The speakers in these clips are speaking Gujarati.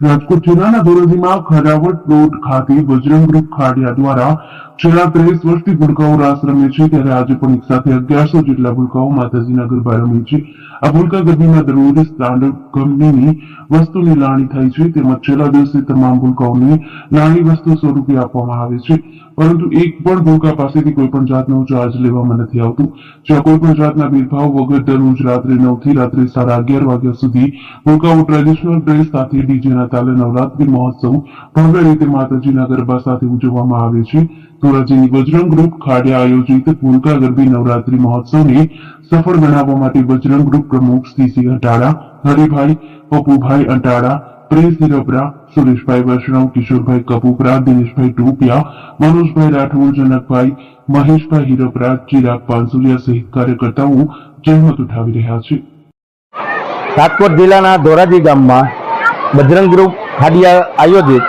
રાજકોટ જિલ્લાના ધોરાજીમાં ખરાવટ રોડ ખાતે બજરંગ ગ્રુપ ખાડિયા દ્વારા છેલ્લા ત્રેવીસ વર્ષથી ભૂલકાઓ રાસ રમે છે. ત્યારે આજે પણ એક સાથે અગિયારસો જેટલા ભૂલકાઓ માતાજીના ગરબા રમે છે. આ ભૂલકા ગરબીમાં દરરોજ સ્ટાન્ડર્ડ કંપનીની વસ્તુની લાણી થાય છે. તેમજ છેલ્લા દિવસે તમામ ભૂલકાઓને લાણી વસ્તુ સ્વરૂપે આપવામાં આવે છે. પરંતુ એક પણ ભૂલકા પાસેથી કોઈ પણ જાતનો ચાર્જ લેવામાં નથી આવતું. જ્યાં કોઈ પણ જાતના ભેદભાવ વગર દરરોજ રાત્રે નવથી રાત્રે સાડા અગિયાર વાગ્યા સુધી ભૂલકાઓ ટ્રેડિશનલ ડ્રેસ સાથે ડીજેના તાલે નવરાત્રી મહોત્સવ ભવ્ય રીતે માતાજીના ગરબા સાથે ઉજવવામાં આવે છે. ધોરાજીની બજરંગ ગ્રુપ ખાડે આયોજિત ભૂલકા ગરબી નવરાત્રી મહોત્સવને સફળ બનાવવા માટે બજરંગ ગ્રુપ પ્રમુખ C C Atada Haribhai, Papubhai Atada, press Hirpara Sureshbhai Vaishnav, Kishorbhai Kapupara, Dineshbhai Topiya Manojbhai Rathod, Janakbhai, Maheshbhai Hirpara Chirag Pansuliya સહિત કાર્યકર્તાઓ જહેમત ઉઠાવી રહ્યા છે. રાજકોટ જિલ્લાના ધોરાજી ગામમાં બજરંગ ગ્રુપ ખાડિયા આયોજિત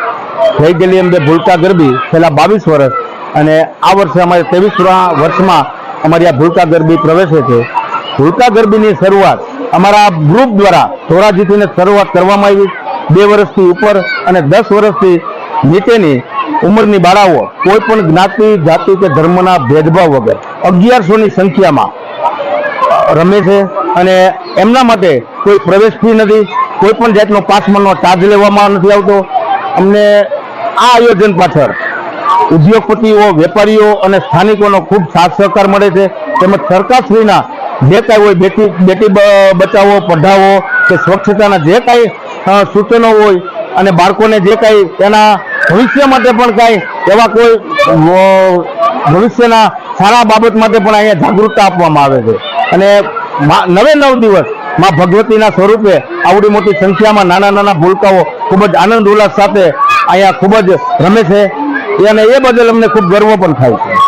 થઈ ગયેલી અંદર ભૂલકા ગરબી છેલ્લા બાવીસ વર્ષ અને આ વર્ષે અમારે ત્રેવીસ વર્ષમાં અમારી આ ભૂલકા ગરબી પ્રવેશે છે. ભૂલકા ગરબીની શરૂઆત અમારા ગ્રુપ દ્વારા ધોરાજીથી શરૂઆત કરવામાં આવી. બે વર્ષથી ઉપર અને દસ વર્ષથી નીચેની ઉંમરની બાળાઓ કોઈ પણ જ્ઞાતિ, જાતિ કે ધર્મના ભેદભાવ વગર અગિયારસોની સંખ્યામાં રમે છે અને એમના માટે કોઈ પ્રવેશ ફી નથી. કોઈ પણ જાતનો પાસમાંનો ચાર્જ લેવામાં નથી આવતો. અમને આ આયોજન પાછળ ઉદ્યોગપતિઓ, વેપારીઓ અને સ્થાનિકોનો ખૂબ સાથ સહકાર મળે છે. તેમજ સરકારશ્રીના જે કાંઈ હોય, બેટી બેટી બચાવો, પઢાવો કે સ્વચ્છતાના જે કાંઈ સૂચનો હોય અને બાળકોને જે કાંઈ એના ભવિષ્ય માટે પણ કાંઈ એવા કોઈ ભવિષ્યના સારા બાબત માટે પણ અહીંયા જાગૃતતા આપવામાં આવે છે. અને નવે નવ દિવસ માં ભગવતીના સ્વરૂપે આવડી મોટી સંખ્યામાં નાના નાના ભૂલકાઓ ખૂબ જ આનંદ ઉલ્લાસ સાથે અહીંયા ખૂબ જ રમે છે. અને એ બદલ અમને ખૂબ ગર્વ પણ થાય છે.